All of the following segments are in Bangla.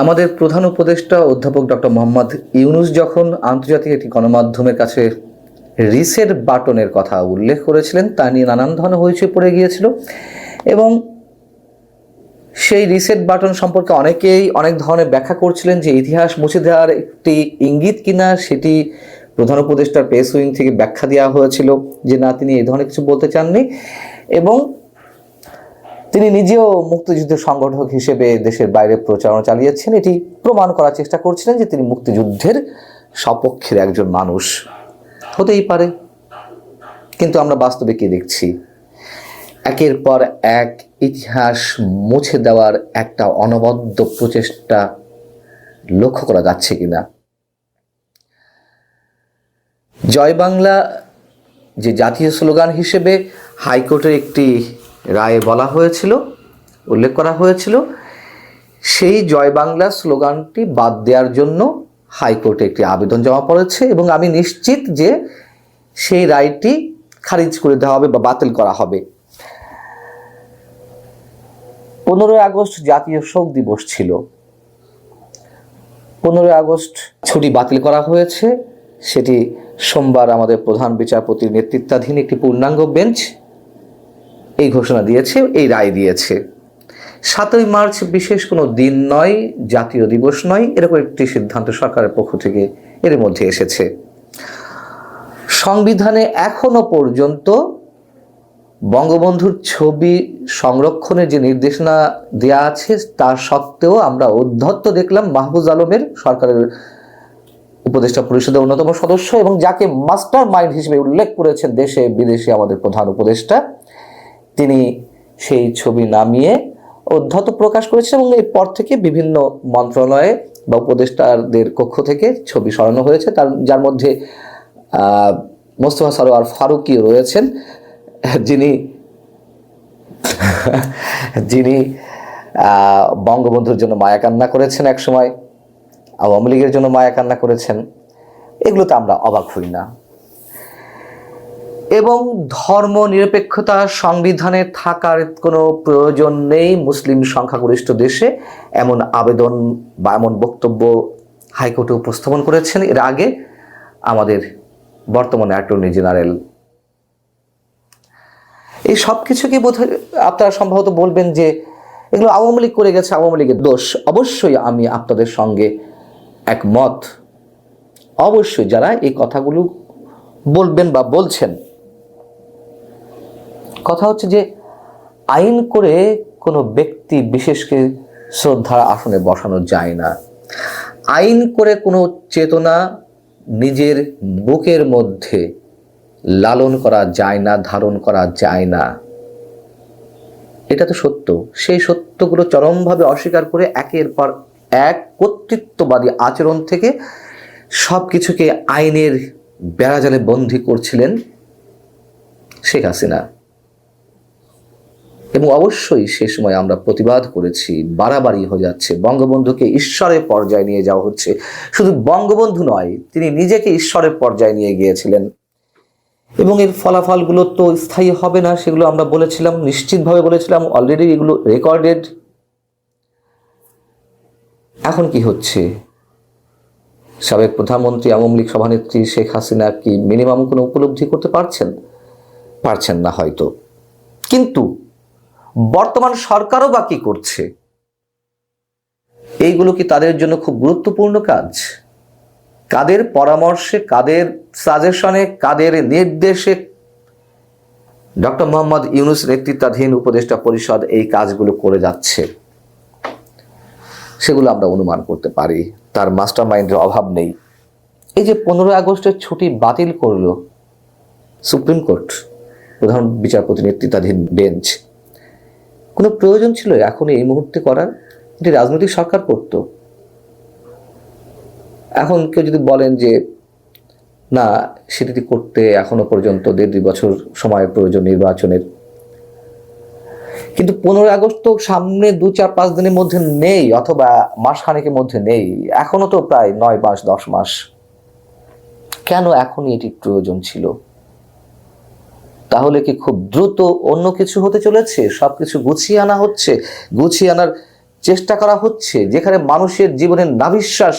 আমাদের প্রধান উপদেষ্টা অধ্যাপক ডক্টর মোহাম্মদ ইউনুস যখন আন্তর্জাতিক একটি গণমাধ্যমের কাছে রিসেট বাটনের কথা উল্লেখ করেছিলেন, তা নিয়ে নানান ধরনের হইচই পড়ে গিয়েছিল এবং সেই রিসেট বাটন সম্পর্কে অনেকেই অনেক ধরনের ব্যাখ্যা করছিলেন যে ইতিহাস মুছে দেওয়ার একটি ইঙ্গিত কিনা, সেটি প্রধান উপদেষ্টার প্রেস উইং থেকে ব্যাখ্যা দেওয়া হয়েছিল যে না, তিনি এই ধরনের কিছু বলতে চাননি এবং তিনি নিজেও মুক্তিযুদ্ধের সংগঠক হিসেবে দেশের বাইরে প্রচারণা চালিয়েছেন। এটি প্রমাণ করার চেষ্টা করছিলেন যে তিনি মুক্তিযুদ্ধের সপক্ষের একজন মানুষ। হতেই পারে। কিন্তু আমরা বাস্তবে কি দেখছি? একের পর এক ইতিহাস মুছে দেওয়ার একটা অনবদ্য প্রচেষ্টা লক্ষ্য করা যাচ্ছে কিনা? জয় বাংলা যে জাতীয় স্লোগান হিসেবে হাইকোর্টের একটি রায়ে বলা হয়েছিল, উল্লেখ করা হয়েছিল, সেই জয় বাংলা স্লোগানটি বাদ দেওয়ার জন্য হাইকোর্টে একটি আবেদন জমা পড়েছে এবং আমি নিশ্চিত যে সেই রায়টি খারিজ করে দেওয়া হবে বা বাতিল করা হবে। পনেরোই আগস্ট জাতীয় শোক দিবস ছিল। পনেরোই আগস্ট ছুটি বাতিল করা হয়েছে। সেটি সোমবার আমাদের প্রধান বিচারপতির নেতৃত্বাধীন একটি পূর্ণাঙ্গ বেঞ্চ এই ঘোষণা দিয়েছে, এই রায় দিয়েছে। সাতই মার্চ বিশেষ কোনো দিন নয়, জাতীয় দিবস নয়, এরকম একটি সিদ্ধান্ত সরকারের পক্ষ থেকে এর মধ্যে এসেছে। সংবিধানে এখনও পর্যন্ত বঙ্গবন্ধুর ছবি সংরক্ষণের যে নির্দেশনা দেয়া আছে তা সত্ত্বেও আমরা অধ্যত্ত দেখলাম মাহবুজ আলমের, সরকারের উপদেষ্টা পরিষদের অন্যতম সদস্য এবং যাকে মাস্টার মাইন্ড হিসেবে উল্লেখ করেছেন দেশে বিদেশে আমাদের প্রধান উপদেষ্টা। তিনি সেই ছবি নামিয়ে অধ্যত প্রকাশ করেছেন এবং এরপর থেকে বিভিন্ন মন্ত্রণালয়ে বা উপদেষ্টাদের কক্ষ থেকে ছবি সরানো হয়েছে। তার, যার মধ্যে মোস্তফা সরোয়ার ফারুকি রয়েছেন। যিনি যিনি বঙ্গবন্ধুর জন্য মায়া কান্না করেছেন এক সময় আওয়ামী লীগের জন্য মায়া কান্না করেছেন। এগুলোতে আমরা অবাক হই না। এবং ধর্ম নিরপেক্ষতা সংবিধানে থাকার কোনো প্রয়োজন নেই মুসলিম সংখ্যাগরিষ্ঠ দেশে, এমন আবেদন বা এমন বক্তব্য হাইকোর্টে উপস্থাপন করেছেন। এর আগে আমাদের বর্তমান অ্যাটর্নি জেনারেল এই সব কিছুকে বোধ আপনারা সম্ভবত বলবেন যে এগুলো আওয়ামী লীগ করে গেছে, আওয়ামী লীগের দোষ। অবশ্যই আমি আপনাদের সঙ্গে একমত। অবশ্যই যারা এই কথাগুলো বলবেন বা বলছেন কথা হচ্ছে যে আইন করে কোনো ব্যক্তি বিশেষকে শ্রদ্ধার আসনে বসানো যায় না। আইন করে কোনো চেতনা নিজের বুকের মধ্যে লালন করা যায় না, ধারণ করা যায় না। এটা তো সত্য। সেই সত্যগুলো চরমভাবে অস্বীকার করে একের পর এক কর্তৃত্ববাদী আচরণ থেকে সব কিছুকে আইনের বেড়াজালে বন্দী করছিলেন শেখ হাসিনা। এবং অবশ্যই সে সময় আমরা প্রতিবাদ করেছি, বাড়াবাড়ি হয়ে যাচ্ছে। বঙ্গবন্ধুকে ঈশ্বরের পর্যায়ে নিয়ে যাওয়া হচ্ছে। শুধু বঙ্গবন্ধু নয়, তিনি নিজেকে ঈশ্বরের পর্যায়ে নিয়ে গিয়েছিলেন। এবং এর ফলাফলগুলো তো স্থায়ী হবে না, সেগুলো আমরা বলেছিলাম, নিশ্চিতভাবে বলেছিলাম অলরেডি এগুলো রেকর্ডেড এখন কি হচ্ছে? সাবেক প্রধানমন্ত্রী, আওয়ামী লীগ সভানেত্রী শেখ হাসিনা কি মিনিমাম কোনো উপলব্ধি করতে পারছেন? পারছেন না হয়তো। কিন্তু বর্তমান সরকারও বা কি করছে? এইগুলো কি তাদের জন্য খুব গুরুত্বপূর্ণ কাজ? কাদের পরামর্শে, কাদের সাজেশনে, কাদের নির্দেশে? ডক্টর মোহাম্মদ ইউনুস নেতৃত্বাধীন উপদেষ্টা পরিষদ এই কাজগুলো করে যাচ্ছে। সেগুলো আমরা অনুমান করতে পারি। তার মাস্টার মাইন্ডের অভাব নেই। এই যে পনেরোই আগস্টের ছুটি বাতিল করল সুপ্রিম কোর্ট, প্রধান বিচারপতি নেতৃত্বাধীন বেঞ্চ কোনো প্রয়োজন ছিল এখন এই মুহূর্তে করার? এটি রাজনৈতিক সরকার করতো। এখন কেউ যদি বলেন যে, না, সেটি করতে এখনও পর্যন্ত দেড় দুই বছর সময়ের প্রয়োজন নির্বাচনের। কিন্তু পনেরো আগস্ট তো সামনে দু চার পাঁচ দিনের মধ্যে নেই, অথবা মাস খানেকের মধ্যে নেই। এখনও তো প্রায় নয় মাস দশ মাস। কেন এখনই এটি প্রয়োজন ছিল? তাহলে কি খুব দ্রুত অন্য কিছু হতে চলেছে? সব কিছু গুছিয়ে আনা হচ্ছে, গুছিয়ে আনার চেষ্টা করা হচ্ছে, যেখানে মানুষের জীবনের নাভিশ্বাস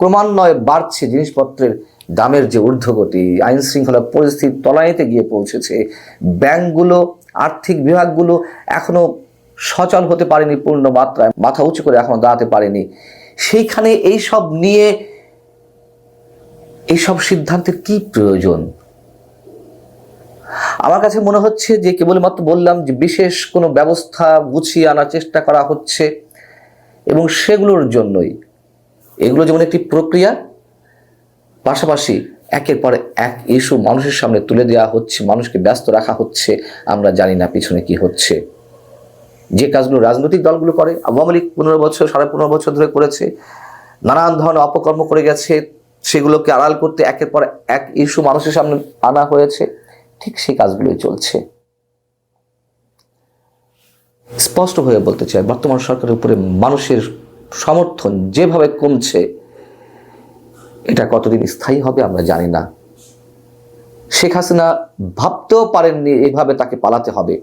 ক্রমান্বয়ে বাড়ছে, জিনিসপত্রের দামের যে ঊর্ধ্বগতি আইন শৃঙ্খলা পরিস্থিতি তলানিতে গিয়ে পৌঁছেছে। ব্যাংকগুলো, আর্থিক বিভাগগুলো এখনও সচল হতে পারেনি পূর্ণ মাত্রায়, মাথা উঁচু করে এখনও দাঁড়াতে পারেনি। সেইখানে এই সব নিয়ে, এইসব সিদ্ধান্তের কি প্রয়োজন? আমার কাছে মনে হচ্ছে যে কেবলমাত্র বললাম যে বিশেষ কোনো ব্যবস্থা গুছিয়ে আনার চেষ্টা করা হচ্ছে এবং সেগুলোর জন্যই। এগুলো যেমন একটি প্রক্রিয়া, পাশাপাশি একের পর এক ইস্যু মানুষের সামনে তুলে দেওয়া হচ্ছে, মানুষকে ব্যস্ত রাখা হচ্ছে, আমরা জানি না পিছনে কি হচ্ছে। যে কাজগুলো রাজনৈতিক দলগুলো করে, আওয়ামী লীগ পনেরো বছর, সাড়ে পনেরো বছর ধরে করেছে, নানান ধরনের অপকর্ম করে গেছে, সেগুলোকে আড়াল করতে একের পর এক ইস্যু মানুষের সামনে আনা হয়েছে। ঠিক সেই কাজগুলোই চলছে। স্পষ্ট হয়ে বলতে চাই, বর্তমান সরকারের উপরে মানুষের সমর্থন যেভাবে কমছে, এটা কতদিন স্থায়ী হবে আমরা জানি না। শেখ হাসিনা ভাবতেও পারেননি এইভাবে তাকে পালাতে হবে।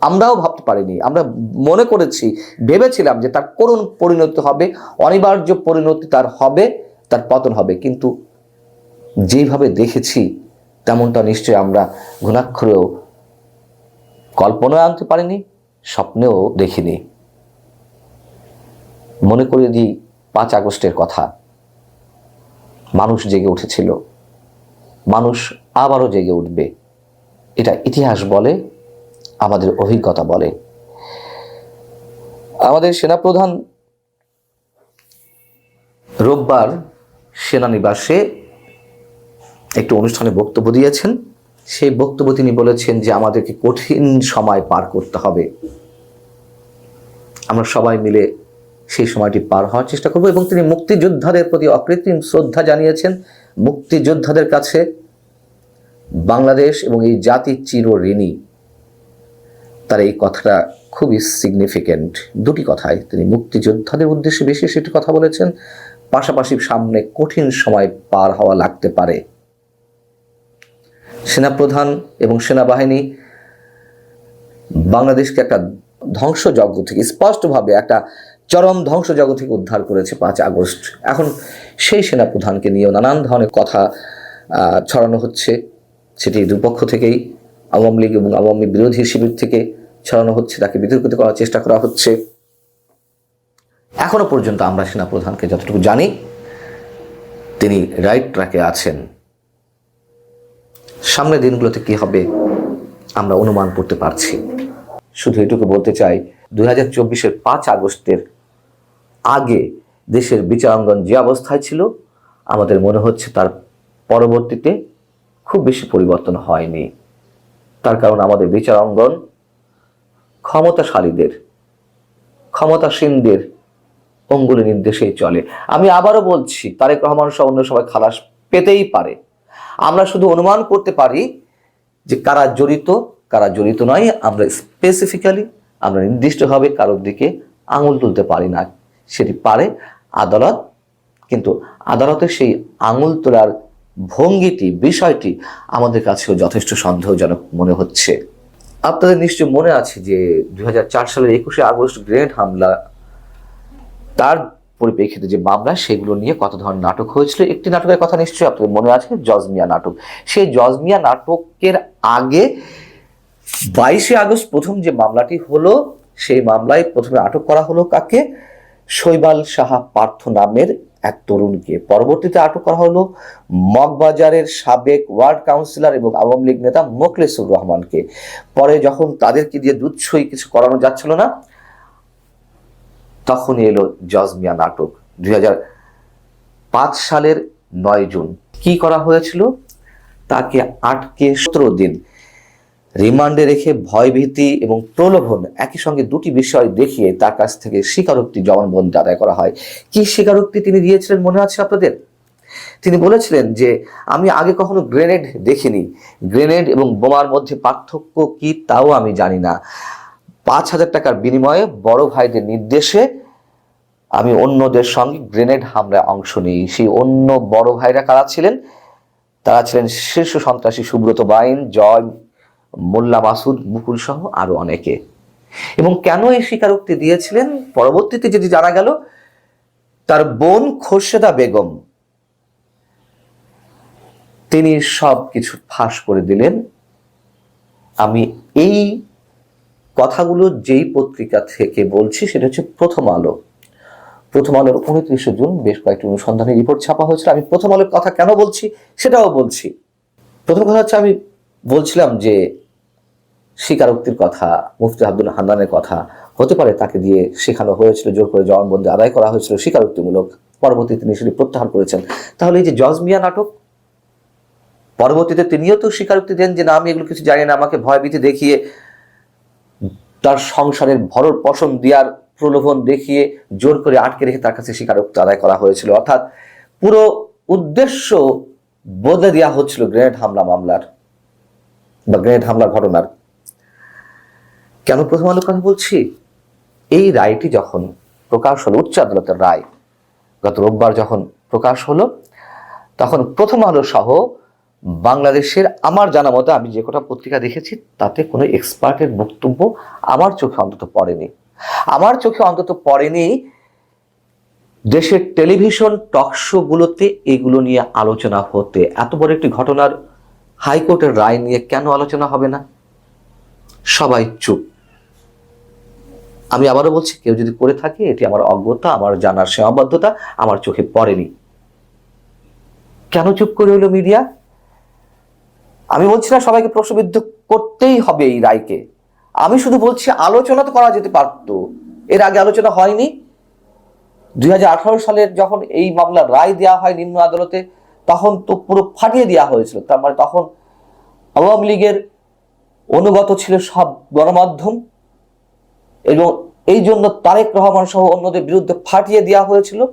আমরাও ভাবতে পারিনি। আমরা মনে করেছি, ভেবেছিলাম যে তার করুণ পরিণতি হবে, অনিবার্য পরিণতি তার হবে, তার পতন হবে। কিন্তু যেভাবে দেখেছি তেমনটা নিশ্চয়ই আমরা ঘুণাক্ষরেও কল্পনায় আনতে পারিনি, স্বপ্নেও দেখিনি। মনে করে দিই, পাঁচ আগস্টের কথা। মানুষ জেগে উঠেছিল। মানুষ আবারও জেগে উঠবে। এটা ইতিহাস বলে, আমাদের অভিজ্ঞতা বলে। আমাদের সেনাপ্রধান রোববার সেনানিবাসে একটি অনুষ্ঠানে বক্তব্য দিয়েছেন। সেই বক্তব্য তিনি বলেছেন যে, আমাদেরকে কঠিন সময় পার করতে হবে। আমরা সবাই মিলে সেই সময়টি পার হওয়ার চেষ্টা করব এবং তিনি মুক্তিযোদ্ধাদের প্রতি অকৃত্রিম শ্রদ্ধা জানিয়েছেন। মুক্তিযোদ্ধাদের কাছে বাংলাদেশ এবং এই জাতি চির ঋণী। তার এই কথাটা খুবই সিগনিফিক্যান্ট দুটি কথায় তিনি মুক্তিযোদ্ধাদের উদ্দেশ্যে বিশেষ একটি কথা বলেছেন। পাশাপাশি সামনে কঠিন সময় পার হওয়া লাগতে পারে। সেনাপ্রধান এবং সেনাবাহিনী বাংলাদেশকে একটা ধ্বংসযজ্ঞ থেকে, স্পষ্টভাবে একটা চরম ধ্বংসযজ্ঞ থেকে উদ্ধার করেছে পাঁচ আগস্ট। এখন সেই সেনাপ্রধানকে নিয়েও নানান ধরনের কথা ছড়ানো হচ্ছে। সেটি দুপক্ষ থেকেই আওয়ামী লীগ এবং আওয়ামী বিরোধী শিবির থেকে ছড়ানো হচ্ছে, তাকে বিতর্কিত করার চেষ্টা করা হচ্ছে। এখনও পর্যন্ত আমরা সেনাপ্রধানকে যতটুকু জানি, তিনি রাইট ট্র্যাকে আছেন। সামনের দিনগুলোতে কি হবে, আমরা অনুমান করতে পারছি। শুধু এটুকু বলতে চাই, দুই হাজার চব্বিশের পাঁচ আগস্টের আগে দেশের বিচারাঙ্গন যে অবস্থায় ছিল, আমাদের মনে হচ্ছে তার পরবর্তীতে খুব বেশি পরিবর্তন হয়নি। তার কারণ আমাদের বিচারাঙ্গন ক্ষমতাশালীদের, ক্ষমতাসীনদের অঙ্গুলি নির্দেশেই চলে। আমি আবারও বলছি, তারেক রহমান সহ অন্য সবাই খালাস পেতেই পারে। আমরা শুধু অনুমান করতে পারি যে কারা জড়িত কারা জড়িত নয়, আমরা স্পেসিফিক্যালি আমরা নির্দিষ্টভাবে কারোর দিকে আঙুল তুলতে পারি না। সেটি পারে আদালত, কিন্তু আদালতের সেই আঙুল তোলার ভঙ্গিটি, বিষয়টি আমাদের কাছেও যথেষ্ট সন্দেহজনক মনে হচ্ছে। আপনাদের নিশ্চয় মনে আছে যে দুই হাজার চার সালের একুশে আগস্ট গ্রেনেড হামলা, তার পরিপ্রেক্ষিতে যে মামলা সেগুলো নিয়ে কত ধরনের নাটক হয়েছিল? একটি নাটকের কথা নিশ্চয়ই আপনাদের মনে আছে, জজমিয়া নাটক। সেই জজমিয়া নাটকের আগে বাইশে আগস্ট প্রথম যে মামলাটি হলো, সেই মামলায় প্রথমে আটক করা হলো কাকে? শৈবাল সাহা পার্থ নামের এক তরুণকে। পরবর্তীতে আটক করা হলো মগবাজারের সাবেক ওয়ার্ড কাউন্সিলর এবং আওয়ামী লীগ নেতা মোকলেসুর রহমানকে। পরে যখন তাদেরকে দিয়ে দুধসই কিছু করানো যাচ্ছিল না তখনই এলো জজমিয়া নাটক, দুই পাঁচ সালের নয় জুন। কি করা হয়েছিল? তাকে আটকে সতেরো দিন রিমান্ডে রেখে ভয়ভীতি এবং প্রলোভন একই সঙ্গে দুটি বিষয় দেখিয়ে তার কাছ থেকে স্বীকারোক্তি জবানবন্দি আদায় করা হয়। কি স্বীকারোক্তি তিনি দিয়েছিলেন মনে আছে আপনাদের? তিনি বলেছিলেন যে, আমি আগে কখনো গ্রেনেড দেখিনি। গ্রেনেড এবং বোমার মধ্যে পার্থক্য কি তাও আমি জানি না। পাঁচ হাজার টাকার বিনিময়ে বড় ভাইদের নির্দেশে আমি অন্যদের সঙ্গে গ্রেনেড হামলায় অংশ নিই। সেই অন্য বড় ভাইরা কারা ছিলেন? তারা ছিলেন শীর্ষ সন্ত্রাসী সুব্রত বাইন, জয়, মোল্লা মাসুদ, মুকুল সহ আরও অনেকে। এবং কেন এই স্বীকারোক্তি দিয়েছিলেন? পরবর্তীতে যদি জানা গেল, তার বোন খোরশেদা বেগম, তিনি সব কিছু ফাঁস করে দিলেন। আমি এই কথাগুলো যেই পত্রিকা থেকে বলছি, সেটা হচ্ছে প্রথম আলো। প্রথম আলোর উনত্রিশে জুন বেশ কয়েকটি অনুসন্ধানের রিপোর্ট ছাপা হয়েছিল। আমি প্রথম আলোর কথা কেন বলছি সেটাও বলছি। প্রথম কথা হচ্ছে আমি বলছিলাম যে স্বীকারোক্তির কথা, মুফতি আব্দুল হান্নানের কথা হতে পারে তাকে দিয়ে শেখানো হয়েছিল, জোর করে জবানবন্দি আদায় করা হয়েছিল স্বীকারোক্তিমূলক। পরবর্তীতে তিনি সেটি প্রত্যাহার করেছেন। তাহলে এই যে জজমিয়া নাটক, পরবর্তীতে তিনিও তো স্বীকারোক্তি দেন যে না, আমি এগুলো কিছু জানি না, আমাকে ভয়ভীতি দেখিয়ে তার সংসারের ভরর পোষণ দেওয়ার প্রলোভন দেখিয়ে জোর করে আটকে রেখে তার কাছে স্বীকারোক্তি আদায় করা হয়েছিল। অর্থাৎ পুরো উদ্দেশ্য বদলে দেওয়া হচ্ছিল গ্রেনেড হামলা মামলার বা গ্রেনেড হামলার ঘটনার। কেন প্রথম আলোর কথা বলছি? এই রায়টি যখন প্রকাশ হলো, উচ্চ আদালতের রায় গত রোববার যখন প্রকাশ হলো, তখন প্রথম আলো সহ বাংলাদেশের আমার জানা মতো আমি যে কটা পত্রিকা দেখেছি, তাতে কোনো এক্সপার্টের বক্তব্য আমার চোখে অন্তত পড়েনি। আমার চোখে অন্তত পড়েনি দেশের টেলিভিশন টক শোগুলোতে এগুলো নিয়ে আলোচনা হতে। এত বড় একটি ঘটনার হাইকোর্টের রায় নিয়ে কেন আলোচনা হবে না? সবাই চুপ। আমি আবারও বলছি, কেউ যদি করে থাকে, এটি আমার অজ্ঞতা, আমার জানার সীমাবদ্ধতা আমার চোখে পড়েনি। কেন চুপ করে হলো মিডিয়া? আমি বলছি না সবাইকে প্রশ্নবিদ্ধ করতেই হবে এই রায়কে। আমি শুধু বলছি আলোচনা তো করা যেতে পারত। এর আগে আলোচনা হয়নি। দুই হাজার আঠারো সালের যখন এই মামলার রায় দেওয়া হয় নিম্ন আদালতে, তখন তো পুরো ফাটিয়ে দেওয়া হয়েছিল। তার মানে তখন আওয়ামী লীগের অনুগত ছিল সব গণমাধ্যম এবং এই জন্য তারেক রহমান সহ অন্যদের বিরুদ্ধে ফাটিয়ে দেওয়া হয়েছিল।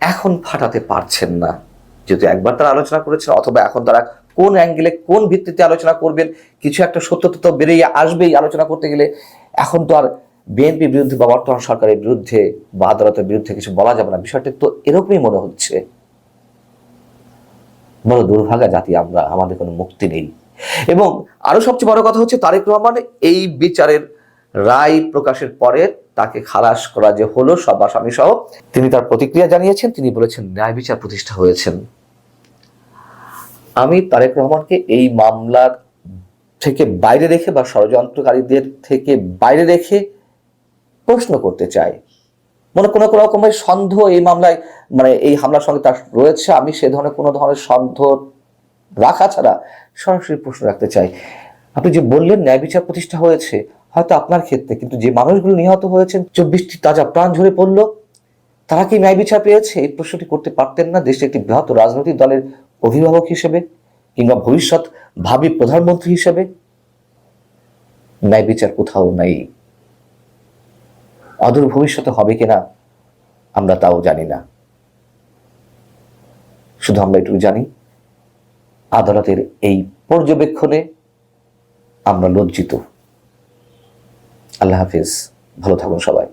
এখন ফাটাতে পারছেন না। যেহেতু একবার তারা আলোচনা করেছেন অথবা এখন তারা কোন অ্যাঙ্গেলে কোন ভিত্তিতে আলোচনা করবেন, কিছু একটা সত্যতা তো বেরিয়ে আসবেই আলোচনা করতে গেলে, এখন তো আর বিএনপির বিরুদ্ধে বা বর্তমান সরকারের বিরুদ্ধে বা আদালতের বিরুদ্ধে কিছু বলা যাবে না। বিষয়টি তো এরকমই মনে হচ্ছে। বড় দুর্ভাগা জাতি আমরা, আমাদের কোনো মুক্তি নেই। এবং আরও সবচেয়ে বড় কথা হচ্ছে তারেক রহমান এই বিচারের রায় প্রকাশের পরে তাকে খালাস করা যে হলো সব আসামি সহ তিনি তার প্রতিক্রিয়া জানিয়েছেন, তিনি বলেছেন, ন্যায় বিচার প্রতিষ্ঠা হয়েছেন। আমি তারেক রহমানকে এই মামলার থেকে বাইরে রেখে বা ষড়যন্ত্রকারীদের থেকে বাইরে রেখে প্রশ্ন করতে চাই। মনে কোনো রকমের সন্দেহ এই মামলায় মানে এই হামলার সঙ্গে তার রয়েছে, আমি সে ধরনের, কোনো ধরনের সন্দেহ রাখা ছাড়া সরাসরি প্রশ্ন রাখতে চাই। আপনি যে বললেন ন্যায় বিচার প্রতিষ্ঠা হয়েছে, হয়তো আপনার ক্ষেত্রে, কিন্তু যে মানুষগুলো নিহত হয়েছেন, চব্বিশটি তাজা প্রাণ ঝরে পড়ল, তারা কি ন্যায় বিচার পেয়েছে? এই প্রশ্নটি করতে পারতেন না। দেশের একটি বৃহৎ রাজনৈতিক দলের অভিভাবক হিসেবে কিংবা ভবিষ্যৎ ভাবি প্রধানমন্ত্রী হিসেবে ন্যায় বিচার কোথাও নাই। অদূর ভবিষ্যতে হবে কিনা আমরা তাও জানি না। শুধু আমরা এটুকু জানি, আদালতের এই পর্যবেক্ষণে আমরা লজ্জিত। আল্লাহ হাফিজ, ভালো থাকুন সবাই।